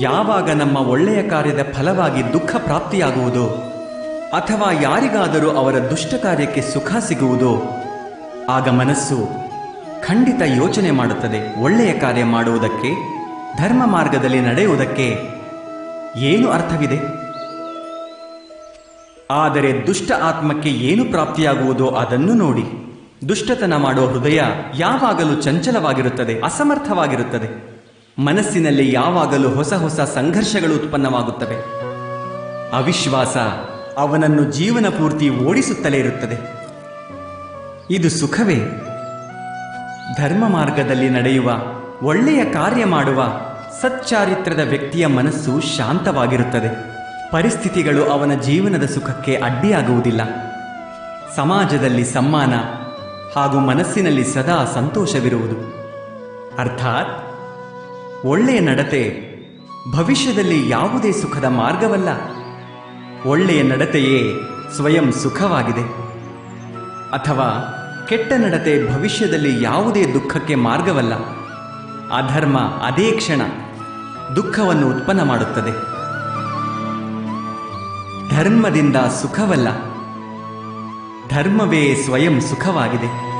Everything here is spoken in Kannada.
ಯಾವಾಗ ನಮ್ಮ ಒಳ್ಳೆಯ ಕಾರ್ಯದ ಫಲವಾಗಿ ದುಃಖ ಪ್ರಾಪ್ತಿಯಾಗುವುದು? ಅಥವಾ ಯಾರಿಗಾದರೂ ಅವರ ದುಷ್ಟ ಕಾರ್ಯಕ್ಕೆ ಸುಖ ಸಿಗುವುದೋ? ಆಗ ಮನಸ್ಸು ಖಂಡಿತ ಯೋಚನೆ ಮಾಡುತ್ತದೆ. ಒಳ್ಳೆಯ ಕಾರ್ಯ ಮಾಡುವುದಕ್ಕೆ, ಧರ್ಮ ಮಾರ್ಗದಲ್ಲಿ ನಡೆಯುವುದಕ್ಕೆ ಏನು ಅರ್ಥವಿದೆ? ಆದರೆ ದುಷ್ಟ ಆತ್ಮಕ್ಕೆ ಏನು ಪ್ರಾಪ್ತಿಯಾಗುವುದೋ ಅದನ್ನು ನೋಡಿ. ದುಷ್ಟತನ ಮಾಡುವ ಹೃದಯ ಯಾವಾಗಲೂ ಚಂಚಲವಾಗಿರುತ್ತದೆ, ಅಸಮರ್ಥವಾಗಿರುತ್ತದೆ. ಮನಸ್ಸಿನಲ್ಲಿ ಯಾವಾಗಲೂ ಹೊಸ ಹೊಸ ಸಂಘರ್ಷಗಳು ಉತ್ಪನ್ನವಾಗುತ್ತವೆ. ಅವಿಶ್ವಾಸ ಅವನನ್ನು ಜೀವನ ಪೂರ್ತಿ ಓಡಿಸುತ್ತಲೇ ಇರುತ್ತದೆ. ಇದು ಸುಖವೇ? ಧರ್ಮ ಮಾರ್ಗದಲ್ಲಿ ನಡೆಯುವ, ಒಳ್ಳೆಯ ಕಾರ್ಯ ಮಾಡುವ ಸಚ್ಚಾರಿತ್ರದ ವ್ಯಕ್ತಿಯ ಮನಸ್ಸು ಶಾಂತವಾಗಿರುತ್ತದೆ. ಪರಿಸ್ಥಿತಿಗಳು ಅವನ ಜೀವನದ ಸುಖಕ್ಕೆ ಅಡ್ಡಿಯಾಗುವುದಿಲ್ಲ. ಸಮಾಜದಲ್ಲಿ ಸಮ್ಮಾನ ಹಾಗೂ ಮನಸ್ಸಿನಲ್ಲಿ ಸದಾ ಸಂತೋಷವಿರುವುದು. ಅರ್ಥಾತ್ ಒಳ್ಳೆಯ ನಡತೆ ಭವಿಷ್ಯದಲ್ಲಿ ಯಾವುದೇ ಸುಖದ ಮಾರ್ಗವಲ್ಲ. ಒಳ್ಳೆಯ ನಡತೆಯೇ ಸ್ವಯಂ ಸುಖವಾಗಿದೆ. ಅಥವಾ ಕೆಟ್ಟ ನಡತೆ ಭವಿಷ್ಯದಲ್ಲಿ ಯಾವುದೇ ದುಃಖಕ್ಕೆ ಮಾರ್ಗವಲ್ಲ. ಅಧರ್ಮ ಅದೇ ಕ್ಷಣ ದುಃಖವನ್ನು ಉತ್ಪನ್ನ ಮಾಡುತ್ತದೆ. ಧರ್ಮದಿಂದ ಸುಖವಲ್ಲ. ಧರ್ಮವೇ ಸ್ವಯಂ ಸುಖವಾಗಿದೆ.